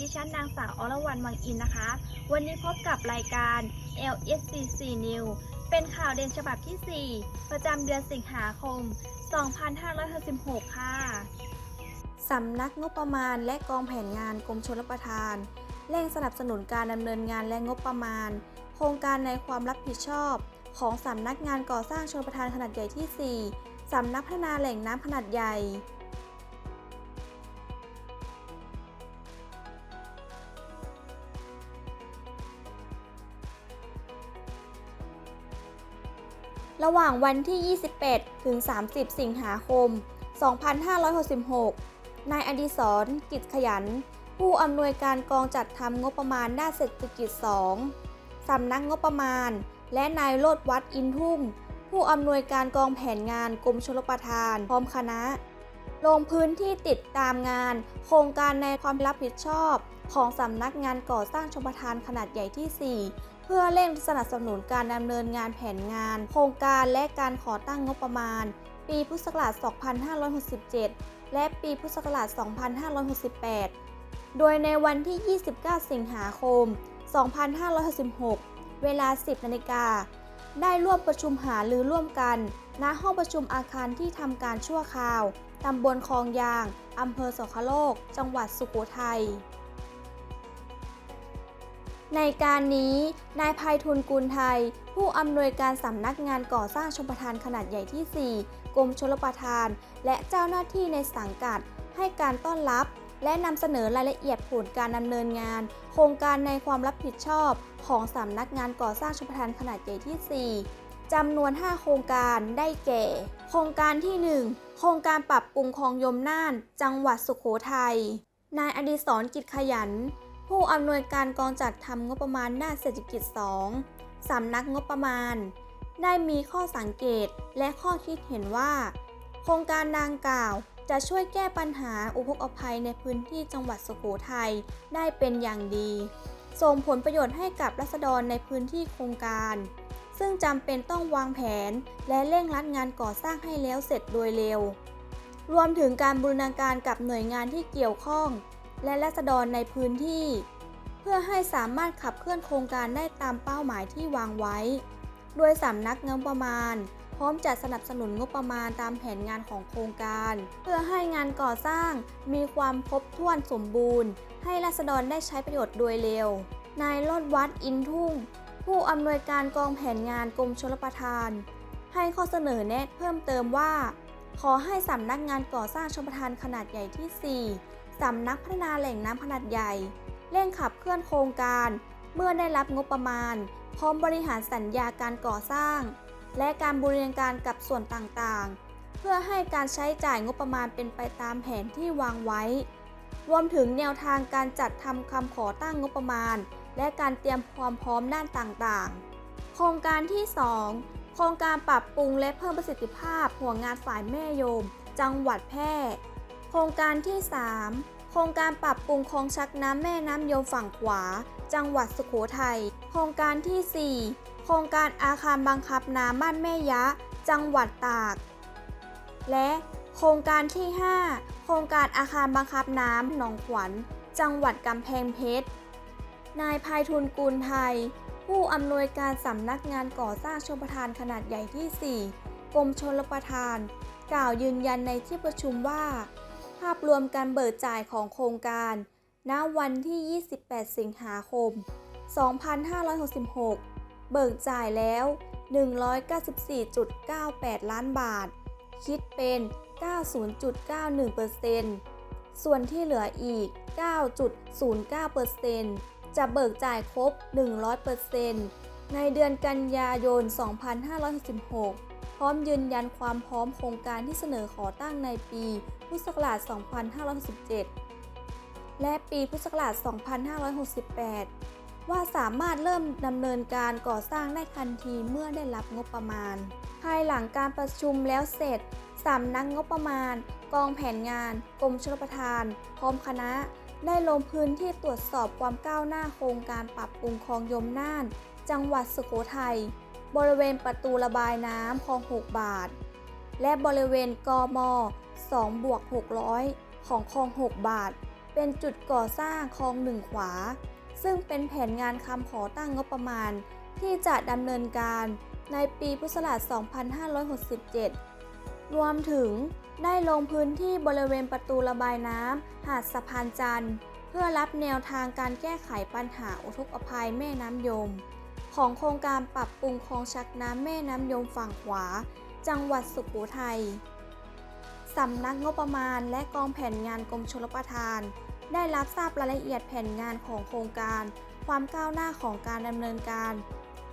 ดิฉันนางสาวอรวรรณวังอินนะคะ วันนี้พบกับรายการ LSCC News เป็นข่าวเด่นฉบับที่ 4 ประจำเดือนสิงหาคม 2566 ค่ะ สำนักงบประมาณและกองแผนงานกรมชลประทาน เร่งสนับสนุนการดำเนินงานและงบประมาณ โครงการในความรับผิดชอบ ของสำนักงานก่อสร้างชลประทานขนาดใหญ่ที่ 4สำนักพัฒนาแหล่งน้ำขนาดใหญ่ ระหว่างวันที่28ถึง 30 สิงหาคม 2566 นายอดิศรกิจขยัน ผู้อำนวยการกองจัดทำงบประมาณด้านเศรษฐกิจ 2 สำนักงบประมาณ และนายโลดวัดอินทุ่งผู้อำนวยการกองแผนงานกรมชลประทาน พร้อมคณะ ลงพื้นที่ติดตามงาน โครงการในความรับผิดชอบ ของสำนักงานก่อสร้างชลประทานขนาดใหญ่ที่ 4 พื่อเร่งสนับสนุนการดำเนินงานแผนงาน โครงการและการขอตั้งงบประมาณ ปีพุทธศักราช 2567 และปีพุทธศักราช 2568 โดยในวันที่ 29 สิงหาคม 2566 เวลา 10 นาฬิกา ได้ร่วมประชุมหารือร่วมกัน ณ ห้องประชุมอาคารที่ทำการชั่วคราว ตำบลคลองยาง อำเภอสคโลก จังหวัดสุโขทัย ในการนี้ นายภัยทุนกุลไทย ผู้อำนวยการสำนักงานก่อสร้างชมประทานขนาดใหญ่ที่ 4 กรมชลประทาน และเจ้าหน้าที่ในสังกัด ให้การต้อนรับ และนำเสนอรายละเอียดผลการดำเนินงาน โครงการในความรับผิดชอบของสำนักงานก่อสร้างชมประทานขนาดใหญ่ที่ 4จำนวน 5 โครงการได้แก่ โครงการที่ 1 โครงการปรับปรุงคลองยมน่าน จังหวัดสุโขทัยนายอดิศรกิจขยัน ผู้อำนวยการกองจัดทำงบประมาณด้านเศรษฐกิจ 2สำนักงบประมาณ ได้มีข้อสังเกตและข้อคิดเห็นว่า โครงการดังกล่าวจะช่วยแก้ปัญหาอุทกภัยในพื้นที่จังหวัดสุโขทัยได้เป็นอย่างดี ส่งผลประโยชน์ให้กับรัษฎรในพื้นที่โครงการ ซึ่งจำเป็นต้องวางแผนและเร่งรัดงานก่อสร้างให้แล้วเสร็จโดยเร็ว รวมถึงการบูรณาการกับหน่วยงานที่เกี่ยวข้อง และรัษฎรในพื้นที่ เพื่อให้สามารถขับเคลื่อนโครงการได้ตามเป้าหมายที่วางไว้ โดยสำนักงบประมาณ พร้อมจัดสนับสนุนงบประมาณตามแผนงานของโครงการ เพื่อให้งานก่อสร้างมีความครบถ้วนสมบูรณ์ ให้รัษฎรได้ใช้ประโยชน์โดยเร็ว นายโลดวัดอินทุ่ง ผู้อำนวยการกองแผนงานกรมชลประทาน ให้ข้อเสนอแนะเพิ่มเติมว่า ขอให้สำนักงานก่อสร้างชลประทานขนาดใหญ่ที่ 4 สำนักพัฒนาแหล่งน้ำขนาดใหญ่ เร่งขับเคลื่อนโครงการ เมื่อได้รับงบประมาณ พร้อมบริหารสัญญาการก่อสร้าง และการบูรณาการกับส่วนต่างๆ เพื่อให้การใช้จ่ายงบประมาณเป็นไปตามแผนที่วางไว้ รวมถึงแนวทางการจัดทำคำขอตั้งงบประมาณ และการเตรียมความพร้อมด้านต่างๆ โครงการที่ 2 ครงการปรับปรุงและเพิ่มประสิทธิภาพหัวงานฝ่ายแม่โยม จังหวัดแพร่ โครงการที่ 3 โครงการปรับปรุงคลองชักน้ำแม่น้ำโยมฝั่งขวา จังหวัดสุโขทัย โครงการที่ 4 โครงการอาคารบังคับน้ำบ้านแม่ยะ จังหวัดตาก และโครงการที่ 5 โครงการอาคารบังคับน้ำหนองขวัญ จังหวัดกำแพงเพชร นายภัยทุนกูลไทย ผู้อำนวยการสำนักงานก่อสร้างชลประทานขนาดใหญ่ที่ 4 กรมชลประทาน กล่าวยืนยันในที่ประชุมว่า ภาพรวมการเบิกจ่ายของโครงการ ณ วันที่ 28 สิงหาคม 2566 เบิกจ่ายแล้ว 194.98 ล้านบาท คิดเป็น 90.91%ส่วนที่เหลืออีก 9.09% จะเบิกจ่ายครบ 100%ในเดือนกันยายน 2566 พร้อมยืนยันความพร้อมโครงการที่เสนอขอตั้งในปีพุทธศักราช 2567 และปีพุทธศักราช 2568 ว่าสามารถเริ่มดำเนินการก่อสร้างได้ทันทีเมื่อได้รับงบประมาณ ภายหลังการประชุมแล้วเสร็จสำนักงบประมาณ กองแผนงาน กรมชลประทาน พร้อมคณะ ได้ลงพื้นที่ตรวจสอบความก้าวหน้าโครงการปรับปรุงคลองยมน่าน จังหวัดสุโขทัย บริเวณประตูระบายน้ำคลอง 6 บาท และบริเวณกม2บวก600 ของคลอง 6 บาท เป็นจุดก่อสร้างคลองหนึ่งขวา ซึ่งเป็นแผนงานคำขอตั้งงบประมาณ ที่จะดำเนินการในปีพุทธศักราช 2567 รวมถึงได้ลงพื้นที่บริเวณประตูระบายน้ำหาดสะพานจันทร์ เพื่อรับแนวทางการแก้ไขปัญหาอุทกภัยแม่น้ำยม ของโครงการปรับปรุงคลองชักน้ำแม่น้ำยมฝั่งขวา จังหวัดสุโขทัยสำนักงบประมาณและกองแผนงานกรมชลประทาน ได้รับทราบรายละเอียดแผนงานของโครงการ ความก้าวหน้าของการดำเนินการ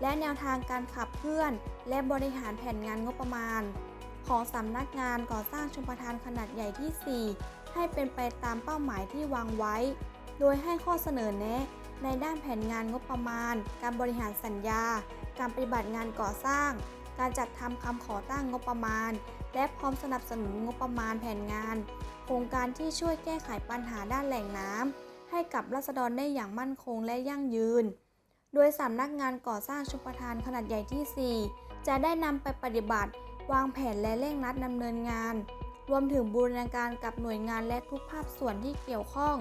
และแนวทางการขับเคลื่อน และบริหารแผนงานงบประมาณ ของสำนักงานก่อสร้างชมประทานขนาดใหญ่ที่ 4 ให้เป็นไปตามเป้าหมายที่วางไว้ โดยให้ข้อเสนอแนะ ในด้านแผนงานงบประมาณ การบริหารสัญญา การปฏิบัติงานก่อสร้าง การจัดทำคำขอตั้งงบประมาณ และพร้อมสนับสนุนงบประมาณแผนงาน โครงการที่ช่วยแก้ไขปัญหาด้านแหล่งน้ำให้กับรัษฎรได้อย่างมั่นคงและยั่งยืน โดยสำนักงานก่อสร้างชุมประทานขนาดใหญ่ที่ 4 จะได้นำไปปฏิบัติ วางแผนและเร่งรัดดำเนินงาน รวมถึงบูรณาการกับหน่วยงานและทุกภาคส่วนที่เกี่ยวข้อง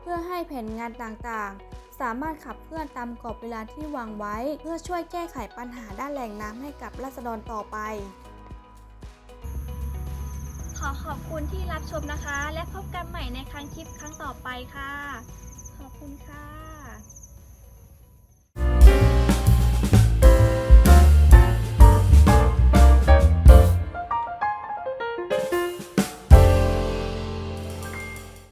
เพื่อให้แผนงานต่างๆ สามารถขับเคลื่อนตามกรอบเวลาที่วางไว้ เพื่อช่วยแก้ไขปัญหาด้านแหล่งน้ำให้กับราษฎรต่อไป ขอขอบคุณที่รับชมนะคะ และพบกันใหม่ในครั้งคลิปครั้งต่อไปค่ะขอบคุณค่ะ